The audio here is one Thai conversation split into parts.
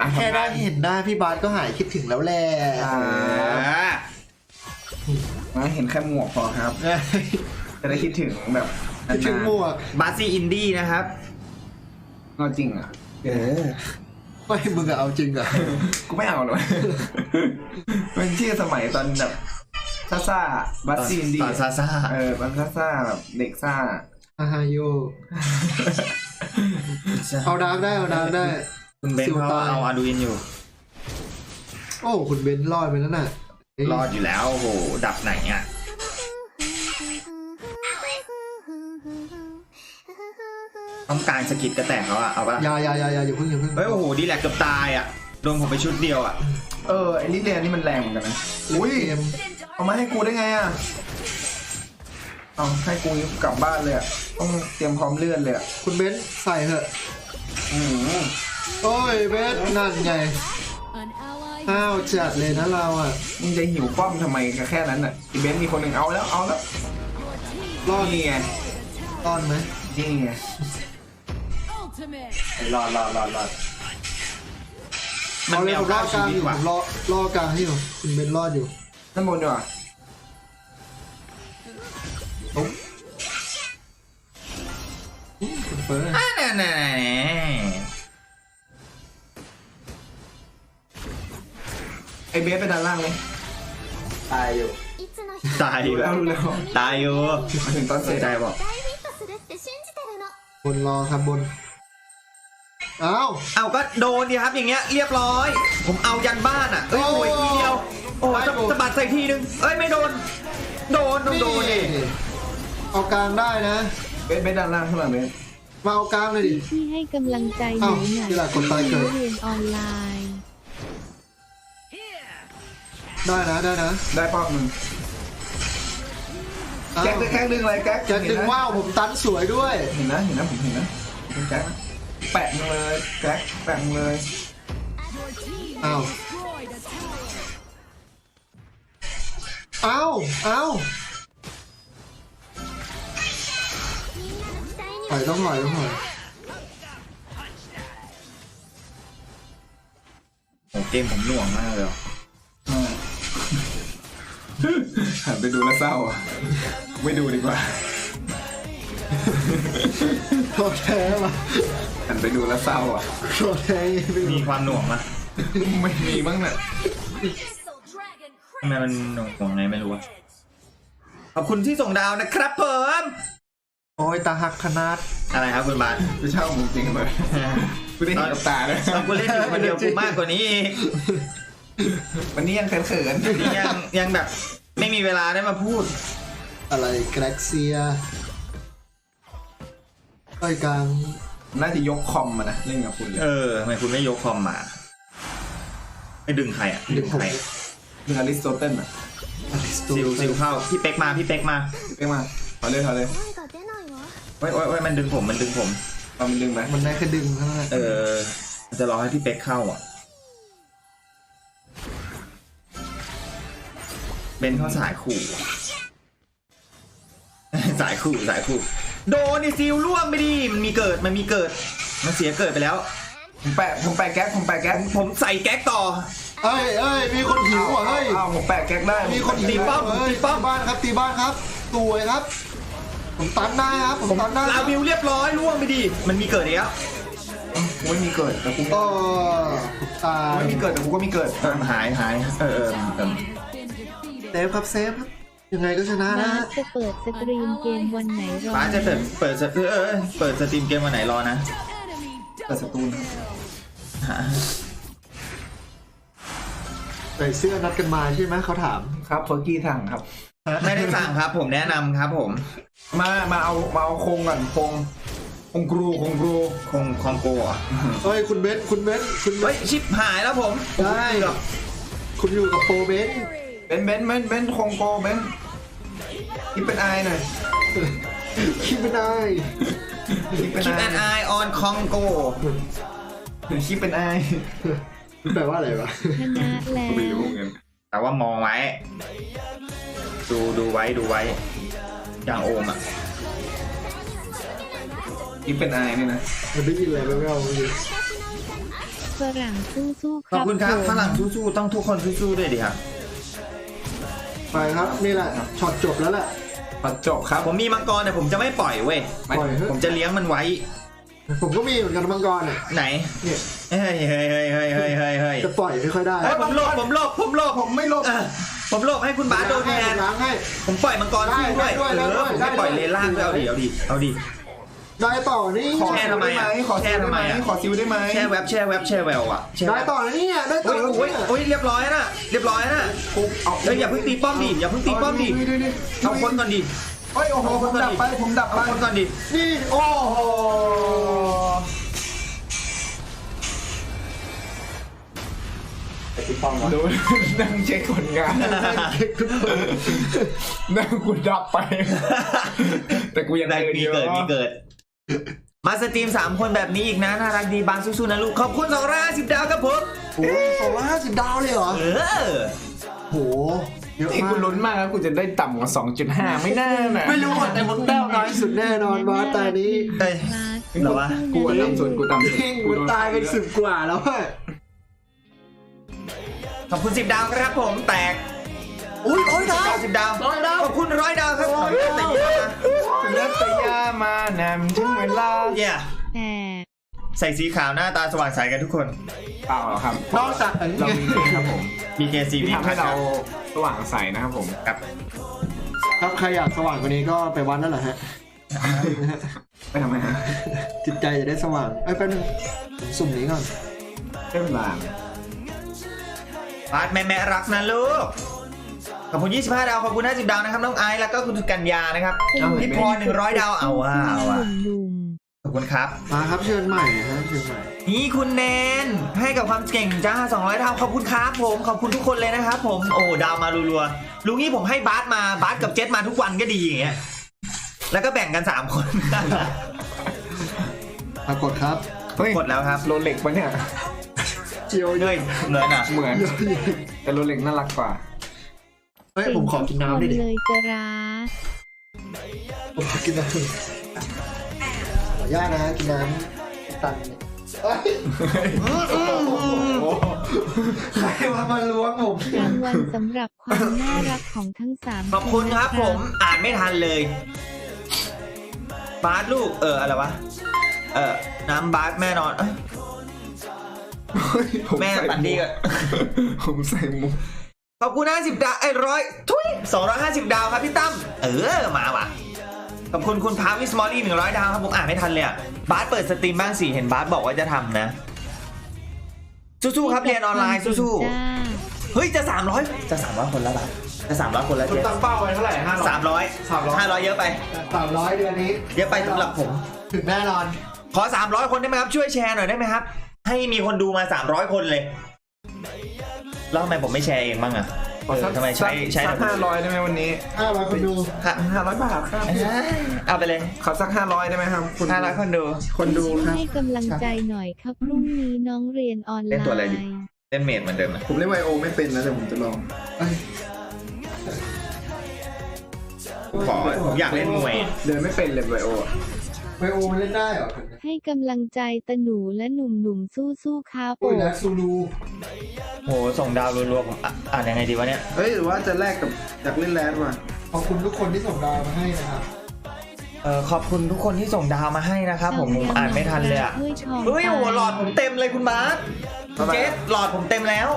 อะแค่ทำได้งานเห็นหน้าพี่บาสก็หายคิดถึงแล้วแหละอ่าอะเห็นแค่หมวกพอครับ จะได้คิดถึงแบบคิดถึงหมวกบาซี่อินดี้นะครับก็จริงอะเออไม่มึงอะเอาจริงอะกูไม่เอาหรอกเป็นชื่อสมัยตอนแบบซ่าซ่าบัสซีนดีตอนซาซาเออบัสซ่าซ่าแบบเด็กซ่าอาฮาโยเอาดาร์กได้เอาดาร์กได้ คุณเบนซิลเขาตายเอาอาดูอินอยู่ โอ้คุณเบนรอดไปแล้วน่ะเอ้ยรอดอยู่แล้วโอ้โหดับไหนอะต้องการสกิดกระแตกเขาอะเอาปะล่ะอยาอยาอยาอยาอย่าเพิ่งอย่าเพิ่งเฮ้ยโอ้โหดีแลกเกือบตายอะโดนผมไปชุดเดียวอะเออไอ้ลิเลียนี่มันแรงเหมือนกันนะอุ้ยเกมเอามาให้กูได้ไงอะเอาให้กูกลับบ้านเลยอะต้องเตรียมพร้อมเลื่อนเลยอะคุณเบนใส่เถอะอืม โอ้ยเบนนั่นไง An ally ห้าวจัดเลยนะเราอะ มึงจะหิวป้อมทำไมก็แค่นั้นอะอีเบนซ์มีคนหนึ่งเอาแล้วเอาแล้วรอดนี่ไงรอดไหมนี่ไง ultimate. รอดรอดรอดรอดมันเอาเลไม่ยผเอามรอเข้ากลาชีงวิอตยู่ผว่ะมรอรอกลางให้อยู่คุณเบนรอดอยู่ด้านบนดีกว่าคุณเฟิร์สอ่าแน่แน่แน่ ไอเบสไปด้านล่างเลยตายอยู่ตายอยู่แล้วรู้แล้วตายอยู่มาถึงตอนเสียใจบอกบนรอครับบนเอาเอาก็โดนดีครับอย่างเงี้ยเรียบร้อย ผมเอายันบ้านอะเอ้ยโวยทีเดียวโอ้จะสะบัดใส่ทีนึงเอ้ยไม่โดน โดนโดนเดิเอากลางได้นะเบสเบสด้านล่างข้างหลังเบสมาเอากลางเลยดิที่ให้กำลังใจหนูหน่อยที่หลักกดตายเกิดเรียนออนไลน์ ได้นะได้นะได้ปอกหนึ่งแก๊กแก๊กดึงอะไรแก๊กจะดึงว้าวผมตันสวยด้วยเห็นนะเห็นนะผมเห็นนะเป็นแก๊กแปะเลยแก๊กแปะเลยเอาเอาเอาหอยต้องหอยต้องหอยโอ้เกมผมหน่วงมากเลยอะ หันไปดูแล้วเศร้าอะไม่ดูดีกว่าโคตรแท้มาหันไปดูแล้วเศร้าอะโคตรแท้ไม่มีรู้ความหน่วงนะไม่มีบ้างน่ะ Crystal Dragon ทำไมมันหน่วงไงไม่รู้อะขอบคุณที่ส่งดาวนะครับเพิ่มโอ้ยตาหักขนาด อะไรครับคุณบาสไม่เช่ามึงจริงเลยกูได้เห็นกับตาเลย ตอนกูเล่นอยู่คนเดียวกูมากกว่านี้อีก วันนี้ยังเขินๆยังยังแบบไม่มีเวลาได้มาพูด อะไรแกล็กเซียก้อยกังน่าจะยกคอมมานะเล่นกับคุณเออทำไมคุณไม่ยกคอมมาไม่ดึงใครอะดึงใครดึงอลิสโตเติลอะซิลซิลเข้าพี่เป๊กมาพี่เป๊กมาเป๊กมาเอาเลยเอาเลยโอ้ยโอ้ยมันดึงผมมันดึงผมมันดึงไหมมันได้แค่ดึงเท่านั้นเออจะรอให้พี่เป๊กเข้าอะ เป็นเข้าสายขู่ สายขู่สายขู่ โดนนี่ซิลล่วงไปดิมันมีเกิดมันมีเกิด มันเสียเกิดไปแล้ว ผมแปะผมแปะแก๊กผมแปะแก๊กผมใส่แก๊กต่อ เอ้ยเอ้ยมีคนหิวอะเฮ้ย อ้าวผมแปะแก๊กได้มีคนตีหิวป้อมเฮ้ยตีป้อม บ้านครับตีบ้านครับสวยครับ ผมตันได้ครับผมตันได้คลารับวิวเรียบร้อยล่วงไปดิมันมีเกิดอีกแล้วกูไม่มีเกิดแต่กูก็ผมตากูยไม่มีเกิดแต่กูก็มีเกิดเออหายหายเออเออเออ เซฟครับเซฟครับยังไงก็ชนะนะบาสจะเปิดสตรีมเกมวันไหนรอ ป้าจะเปิดเปิดสเออเออเปิดสตรีมเกมวันไหนรอนะ Enemy เกิดสตูนหาใส่เสื้อนัดกันมาใช่ไหมเขาถาม ครับเฟอร์กี้สั่งครับ ไม่ได้สั่งครับ ผมแนะนำครับ ผมมามาเอามาเอาโครงก่อนโครงโครงกรูโครงกรูคงคองโกอะเฮ้ยคุณเบนซ์คุณเบนซ์คุณเบเฮ้นยซ์ชิปหายแล้วผมได้คุณอยู่กับโปรเบนซ์ เบนเบนเบนเบนโครงโกเบนคิดเป็นไอายหน่อยคิดไม่ได้คิดเป็นคิปไอแอนไอออนคองโกคิดเป็นไอายมันแปลว่าอะไรวะชนะแล้วไม่รู้เงินแต่ว่ามองไว้ ดูดูไว้ดูไว้ อย่างโอมอะคิดเป็นไอายนี่นะมันได้ยินอะไรไม่เอาเมื่อกี้ฝรั่งสู้ๆคขอบรับคุณครับผมฝรั่งสู้ๆต้องทุกคนสู้ๆด้วยดิครับ ไปครับ นี่แหละช็อตจบแล้วแหละ ปัดจบครับ ผมมีมังกรแต่ผมจะไม่ปล่อยเว้ยปล่อยเถผมอะจะเลี้ยงมันไว้ ผมก็มีเหมือนกันมังกรอะไหน เนี่ยเฮ้ยเฮ้ยเฮ้ยเฮ้ยเฮ้ยเฮ้ยเฮ้ยจะปล่อยไม่ค่อยได้เฮ้ยผมโลภผมโลภผมโลภผมไม่ลบเออผมโลภให้คุณบาสโดนแทนล้างให้ ผมปล่อยมังกรสู้ด้วยได้เอได้อด้วยผมได้ไม่ด้วยปล่อยเลนล่างด้วยเอาดิเอาดิเอาดิ ได้ต่อนี่ขอแช่ซิลทำไมได้ไหมอะขอซิลแช่ได้ทำไหไมมอะขอซิลได้ไหมแช่แวบแช่แวบแช่แววอะแช่ได้ต่อนี่เนี่ยได้ต่อโอ้ยแล้วโอ้ยเนี่ยโอ้ยเรียบร้อยนะเรียบร้อยนะกูเอาเฮ้ยอย่าเพิ่งตีป้อมดิอย่าเพิ่งตีป้อมดิดูดิเอาคนก่อนดิเฮ้ยโอ้โหผมดับไปผมดับไปเอาคนก่อนดินี่โอ้โหดูนั่งเช็คผลงานนั่งกูดับไป แต่กูยังได้เดินมีอยู่เกิดมีเกิด มาสตรีมสามคนแบบนี้อีกนะน่ารักดีบางสู้ๆนะลูก ขอบคุณ250ดาวครับผมโอ้โหสองร้อยห้าสิบดาวเลยเหรอ เออโหเยอะนี่มากูกลุ้นมากแล้วกูจะได้ต่ำกว่า 2.5 ไม่น่านะไม่รู้แต่มันแต้วน้อยสุดแน่นอนบาสตายนี้เอ้ยบาสเหรอวะกูอะต่ำสุดกูต่ำสุดจริงมันตายเป็นสิบกว่าแล้วอะ ขอบคุณ10ดาวครับผมแตก อุ้ยโอ้ยดาว90ดาวขอบคุณร้อยดาวครับแต่เยอะนะถึงนัตยามานำถึงเวลาเย้แตกใส่สีขาวหน้าตาสว่างใสกันทุกคนเปล่าหรอกครับนอกจากอันนี้เรามีเพลงครับผม BKC ที่ทำให้เราสว่างใสนะครับผมครับครับใครอยากสว่างกว่านี้ก็ไปวัดนั่นแหละฮะไปทำไมฮะจิตใจจะได้สว่างเอ้ยแป๊บนึงผมสุ่มนี้ก่อนได้เวลาบาสแม่แม่รักนะลูก ขอบคุณ 25 ดาว ขอบคุณ 50 ดาวนะครับ น้องไอซ์แล้วก็คุณกัญญานะครับพี่พร100 ดาว เอาว่าเอาว่าหนุ่มขอบคุณครับ มาครับเชิญใหม่ฮะเชิญใหม่ นี่คุณแนนให้กับความเก่งจ้า 200 ดาว ขอบคุณครับผม ขอบคุณทุกคนเลยนะครับผม โอ้ ดาวมารัวๆ ลุงนี่ผมให้บาสมา บาสกับเจษมาทุกวันก็ดีอย่างเงี้ย แล้วก็แบ่งกัน 3 คนปรากฏครับเฮ้ยกดแล้วครับ โรเล็กปะเนี่ยเจียวเฮ้ยเหมือนอะ เหมือน แต่โรเล็กน่ารักกว่าเฮ้ยๆผมขอกินน้ำดิเก่งดิเลยจะรักผมขอกินน้ำขออนุญาตนะกินน้ำตันเนี่ยเอ้ยใครมามาล้วงผมรางวัลสำหรับความน่ารักของทั้งสามขอบคุณครับผมอ่านไม่ทันเลยบาสลูกเอออะไรวะเออน้ำบาสแม่นอนเอ้ยผมแม่ใส่ปันดีก็ผมใส่มุก ขอบคุณ 50 ดาวไอ้ร้อยทุย250 ดาวครับพี่ตั้มเออมาว่ะขอบคุณคุณพาวิสมอลลี่100 ดาวครับผมอ่านไม่ทันเลยอะบาสเปิดสตรีมบ้างสิเห็นบาสบอกว่าจะทำนะ สู้ๆครับเรียนออนไลน์สู้จ้าๆเฮ้ยจะ 300 จะ 300 คนแล้วบาสจะ 300 คนแล้วคุณเจ๊ตั้งเป้าไว้เท่าไหร่ห้าร้อย สามร้อย300ห้าร้อยเยอะไป สามร้อยเดือนนี้เยอะไปสำหรับผม ถึงแน่นอน ขอ 300 คนได้ไหมครับ ช่วยแชร์หน่อยได้ไหมครับ ให้มีคนดูมา 300 คนเลย แล้วทำไมผมไม่แชร์เองบ้างอะขอสักเออทำไมใช้ใช้สักห้าร้อยได้ไหมวันนี้ห้าร้อยคนดูห้าร้อยบาทครับเอาไปเลยขอสักห้าร้อยได้ไหมครับคุณ500คนดู คนดูครับให้กำลังใจหน่อยครับพรุ่งนี้น้องเรียนออนไลเล่นตัวอะไรดีน์เล่นเมดเหมือนเดิมนะผมเล่นไวโอไม่เป็นนะแต่ผมจะลองเอ้ยขอผมอยากเล่นมวย เดินไม่เป็นเลยไบโอ ไวโอมันเล่นได้เหรอให้กำลังใจตะหนูและหนุ่มๆสู้ๆครับโอ้ยนะซูลูโหส่งดาวรัวๆผมอะอ่านยังไงดีวะเนี่ย เฮ้ยหรือว่าจะแลกกับอยากเล่นแรดว่ะขอบคุณทุกคนที่ส่งดาวมาให้นะครับเออขอบคุณทุกคนที่ส่งดาวมาให้นะครับผมผมอ่านไม่ทันเลยอะถ้วยทองเฮ้ยโอ้โหหลอดผมเต็มเลยคุณบาสคุณเจสหลอดผมเต็มแล้ว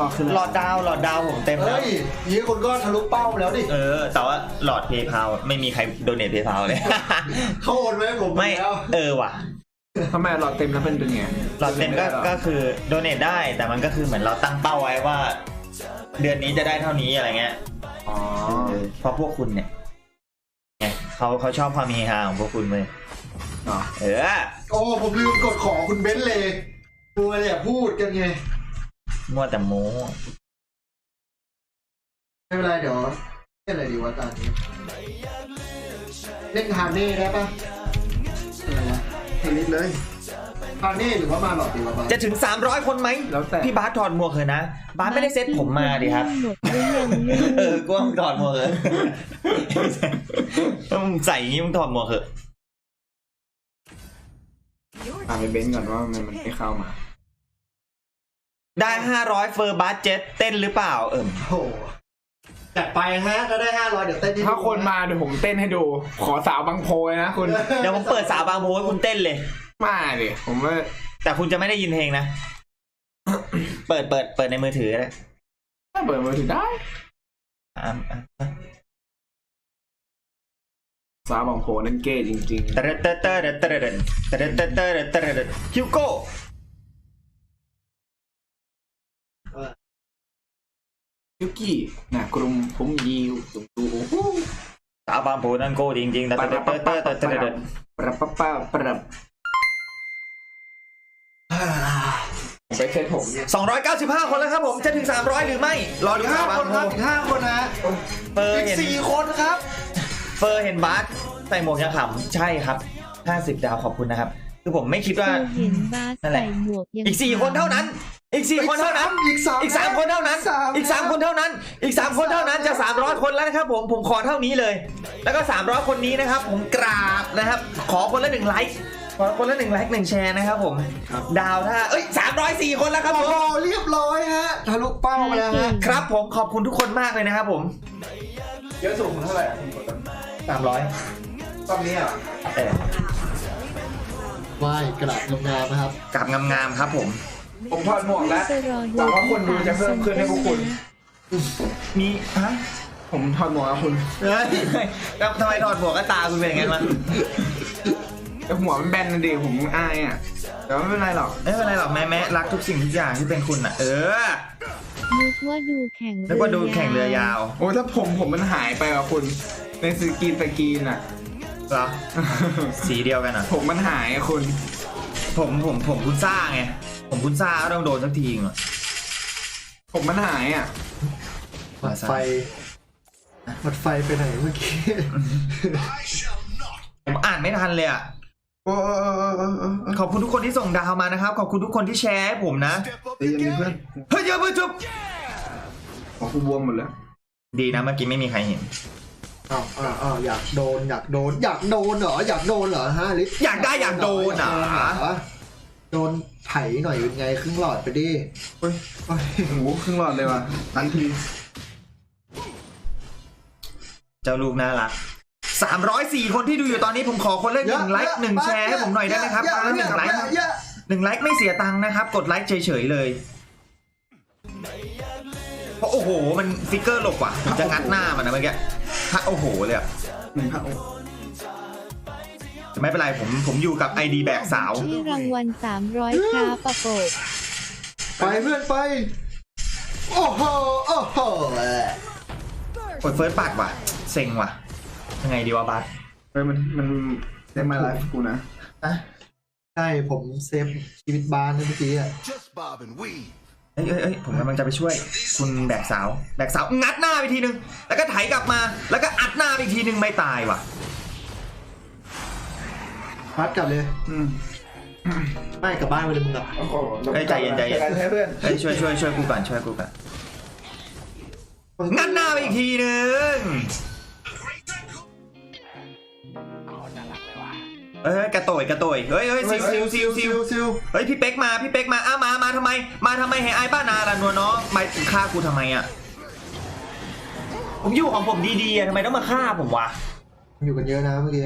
ต่อคือหลอดดาวหลอดดาวผมเต็มแล้วเฮ้ยยี่คนก็ทะลุเป้าแล้วดิเออ แต่ว่าหลอดเพย์พาไม่มีใครโดเนทเพย์พาเลยเขาโอนไว้ให้ผมไม่แล้วเออว่ะทำไมหลอดเต็มแล้วเป็นเป็นไงหลอดเต็มก็ก็คือโดเนทได้แต่มันก็คือเหมือนเราตั้งเป้าไว้ว่า เดือนนี้จะได้เท่านี้อะไรเงี้ยอ๋อเพราะพวกคุณเนี่ยไงเขาเขาชอบความเฮฮาของพวกคุณเลยอ๋อเออโอ้ผมลืมกดของคุณเบนซ์เลยตัวเนี่ยพูดกันไง มัวแต่โม้ไม่เป็นไรเดี๋ยวเล่นอะไรดีวะตอนนี้ เล่นทานเน่ได้ปะอะไรวะเทนนิสเลยทานเน่หรือว่ามาหลอดดีวะปะจะถึง 300 คนไหมแล้วแต่พี่บาสถอดหมวกเถอะนะ บาสไม่ได้เซ็ตผมมาดิครับหมดหรือยังลูกเออกวางถอดหมวกเถอะต้องใส่อย่างนี้มึงถอดหมวกเถอะถามไปเบนซ์ก่อนว่ามันมันไม่เข้ามา ได้ห้าร้อยเฟอร์บัสเจ็ตเต้นหรือเปล่า เอิ่มโอ้โหจัดไปฮะถ้าได้ห้าร้อยเดี๋ยวเต้นถ้าคนมาเดี๋ยวผมเต้นให้ดู ขอสาวบางโพยนะคุณ เดี๋ยวผมเปิดสาวบางโพให้คุณเต้นเลย มาดิผมว่าแต่คุณจะไม่ได้ยินเพลงนะ เปิดเปิดเปิดในมือถือนะเปิดมือถือได้สาวบางโพนั่นเก้จริง ๆ ตะเรเตะเรเตะเรเตะเรเตะเรดตะเรดตะเรดคิวโก้ ยุกี้นะกลุ่มผมยิวตุ่มตูโอ้โหสาวบางโพนั่นโก้จริงๆเตะเตะเตะเตะเตะเตะเตะปรับปรับปรับปรับผมไปเซตผมเนี่ย295คนแล้วครับผม จะถึง300หรือไม่ รอดูอีกห้าสาวบาคงนโพครับอีกห้าคนนะเฟอร์อีกเห็นสี่คนครับ เฟอร์เห็นบาสใส่หมวกยังขำใช่ครับ50ดาวขอบคุณนะครับ คือผมไม่คิดว่าเราเห็นบาสนั่นแหละใส่หมวกยังอีก4คนเท่านั้น อีก4คนเท่านั้น อีกสามอีก3คนเท่านั้นสามอีก3คนเท่านั้น อีก3คนเท่านั้นจะ300คนแล้วนะครับ ผมผมขอเท่านี้เลย แล้วก็300คนนี้นะครับ ผมกราบนะครับ ขอคนละ1ไลค์ขอคนละ1ไลค์1แชร์นะครับผมดาวถ้าเอ้ย304คนแล้วครับผโอ้มโหเรียบร้อยฮะทะลุเป้ามาแล้วฮะครับผมขอบคุณทุกคนมากเลยนะครับผมเยอะสุดเท่าไหร่อะคุณกดกัน300ตอนนี้อะเออไหว้กระดาษงามๆนะครับกราบงามๆครับผม ผมถอดหมวกแล้วไปรอดูหวังว่าคนดูจะเพิ่มขึ้นให้พวกคุณ มีฮะ ผมถอดหมวกกับคุณเฮ้ยแล้วทำไมถอดหมวกก็ตาคุณเป็นอย่างนั้นวะแต่หัวมันแบนนะดิผมอายอะ แต่ว่าไม่เป็นไรหรอก ไม่เป็นไรหรอกแม่แม่รักทุกสิ่งทุกอย่างที่เป็นคุณอะ เออนึกว่าดูแข่งนึกว่าดูแข่งเรือยาว โอ้ถ้าผมผมมันหายไปอะคุณ ในสกรีนสกรีนอะเหรอสีเดียวกันเหรอะ ผมมันหายอะคุณ ผมผมผมคุณซ่าไง ผมคุณซ่าก็ต้องโดนสักทีอะผมมันหายอะหมัดไฟหมัดไฟไปไหนเมื่อกี้ ผมอ่านไม่ทันเลยอะโอ้โอ้โอ้โอ้โอ้โอ้โอ้ขอบคุณทุกคนที่ส่งดาวมานะครับ ขอบคุณทุกคนที่แชร์ให้ผมนะตีกันดิเพื่อนเฮ้ยเยอะเพื่อนจุ๊บของกูบวมหมดแล้ว ดีนะเมื่อกี้ไม่มีใครเห็นอ้าวอ้าวอ้าวอยากโดนอยากโดน อยากโดนเหรออยากโดนเหรอฮะลิศอยากได้อยากโดนอะ โดนไถหน่อยเป็นไงครึ่งหลอดไปดิเฮ้ยโอ้โหครึ่งหลอดเลยว่ะทันทีเจ้าลูกน่ารัก304 คนที่ดูอยู่ตอนนี้ผมขอคนละหนึ่งไลค์หนึ่งแชร์ให้ผมหน่อยได้ไหมครับคนละหนึ่งไลค์หนึ่งไลค์ไม่เสียตังค์นะครับ กดไลค์เฉยๆเลยเพราะโอ้โห มันฟิกเกอร์หลบว่ะผมจะงัดหน้ามันนะเมื่อกี้ถ้าโอ้โหเลยอะหนึ่งพระองค์แต่ ไม่เป็นไรผมผมอยู่กับไอดีแบกสาวที่รางวัล300ครับประกบไปเพื่อนไป โอ้โหโอ้โหกดเฟิร์สปัดว่ะ เซ็งว่ะ ยังไงดีวะบัสเฮ้ยมันมันเซฟมาไลฟ์กูนะอะใช่ผมเซฟชีวิตบ้านเมื่อกี้อะ Just bob and weave. เอ้ยเอ้ยเอ้ยผมกำลังจะไปช่วย คุณแบกสาว แบกสาวงัดหน้าไปทีนึง แล้วก็ไถกลับมา แล้วก็อัดหน้าไปอีกทีนึงไม่ตายว่ะ พัดกลับเลย อืมไม่กลับบ้านไปเลยมึงอะโอ้โหเอ้ยใจเย็นใจเย็นจอกัให้เพื่อนเอ้ยช่วยช่วยช่วยกูก่อนช่วยกูก่อนงัดหน้าไปอีกทีนึงเอ้ยกระโตยกระโตยเฮ้ยเฮ้ยซิวซิวซิวซิวซิวเฮ้ยพี่เป๊กมาพี่เป๊กมาอ้ามามาทำไม มาทำไมให้อายบ้านาล่ะนัวน้องมาฆ่ากูทำไมอะผมอยู่ของผมดีๆอะทำไมต้องมาฆ่าผมวะ อยู่กันเยอะนะเมื่อกี้